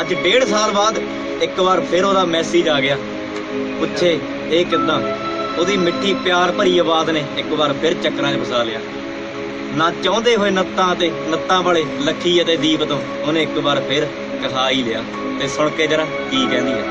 ਅੱਜ ਡੇਢ ਸਾਲ ਬਾਅਦ ਇੱਕ ਵਾਰ ਫਿਰ ਉਹਦਾ ਮੈਸੇਜ ਆ ਗਿਆ। ਪੁੱਛੇ, ਇਹ ਕਿੱਦਾਂ? ਉਹਦੀ ਮਿੱਠੀ ਪਿਆਰ ਭਰੀ ਆਵਾਜ਼ ਨੇ ਇੱਕ ਵਾਰ ਫਿਰ ਚੱਕਰਾਂ 'ਚ ਫਸਾ ਲਿਆ। ਨਾ ਚਾਹੁੰਦੇ ਹੋਏ ਨੱਤਾਂ ਤੇ ਨੱਤਾਂ ਵਾਲੇ ਲੱਖੀ ਅਤੇ ਦੀਪ ਤੋਂ ਉਹਨੇ ਇੱਕ ਵਾਰ ਫਿਰ ਕਹਾ ਹੀ ਲਿਆ। ਤੇ ਸੁਣ ਕੇ ਜਰਾ ਕੀ ਕਹਿੰਦੀ ਹੈ?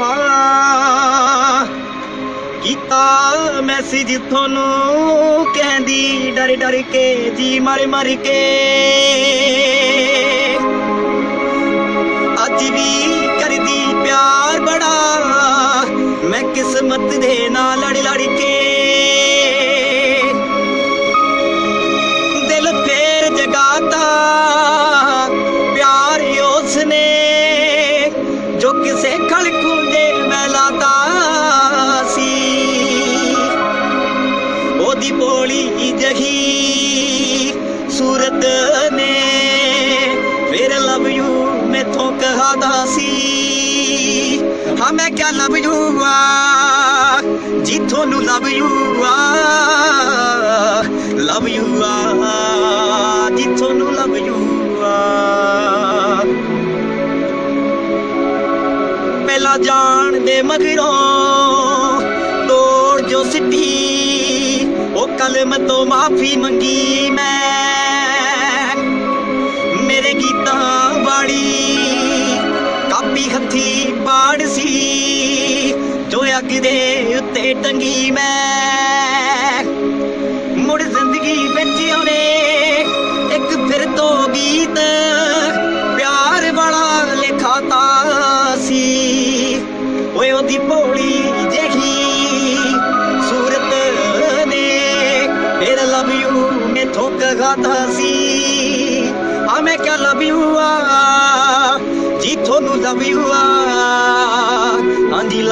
ਹਾਂ ਕੀਤਾ ਮੈਸੇਜ ਤੁਹਾਨੂੰ, ਕਹਿੰਦੀ ਡਰ ਡਰ ਕੇ, ਜੀ ਮਰ ਮਰ ਕੇ। ਕਿਸਮਤ ਦੇ ਨਾਲ ਲੜ ਲੜ ਕੇ। ਦਿਲ ਫੇਰ ਜਗਾਤਾ, ਪਿਆਰ ਉਸਨੇ। ਜੋ ਕਿਸੇ ਖਲਕੂ ਦੇ ਮੈਂ ਸੀ। ਉਹਦੀ ਬੋਲੀ ਜਹੀ ਸੂਰਤ ਨੇ। ਫਿਰ ਲਵ ਯੂ ਮੈਥੋਂ ਕਹਾਦਾ ਸੀ। ਹਾਂ, ਮੈਂ ਕਿਆ ਲਵ ਯੂ ਆ। ਜੀ ਤੁਹਾਨੂੰ ਲਵ ਯੂ ਆ, ਲਵ ਯੂ ਆ ਜੀ ਤੁਹਾਨੂੰ ਲਵ ਯੂ ਆ। ਪਹਿਲਾਂ ਜਾਣ ਦੇ ਮਗਰੋਂ ਤੋੜ ਜੋ ਸਿੱਟੀ ਉਹ ਕਲਮ ਤੋਂ ਮਾਫੀ ਮੰਗੀ ਮੈਂ। ਜੋ ਅੱਗ ਦੇ ਉੱਤੇ ਟੰਗੀ ਮੈਂ, ਮੁੜ ਜ਼ਿੰਦਗੀ ਵਿੱਚ ਉਹਨੇ ਇੱਕ ਫਿਰ ਤੋਂ ਗੀਤ ਪਿਆਰ ਵਾਲਾ ਲਿਖਾਤਾ ਸੀ। ਓਏ ਉਹਦੀ ਭੋਲੀ ਜਿਹੀ ਸੂਰਤ ਨੇ, ਫਿਰ ਲਵ ਯੂ ਮੈਥੋਂ ਕਹਾਤਾ ਸੀ। ਆ ਮੈਂ ਕਿਆ ਲਵ ਯੂ ਆ, ਜੀ ਤੁਹਾਨੂੰ ਲਵ ਯੂ ਆ।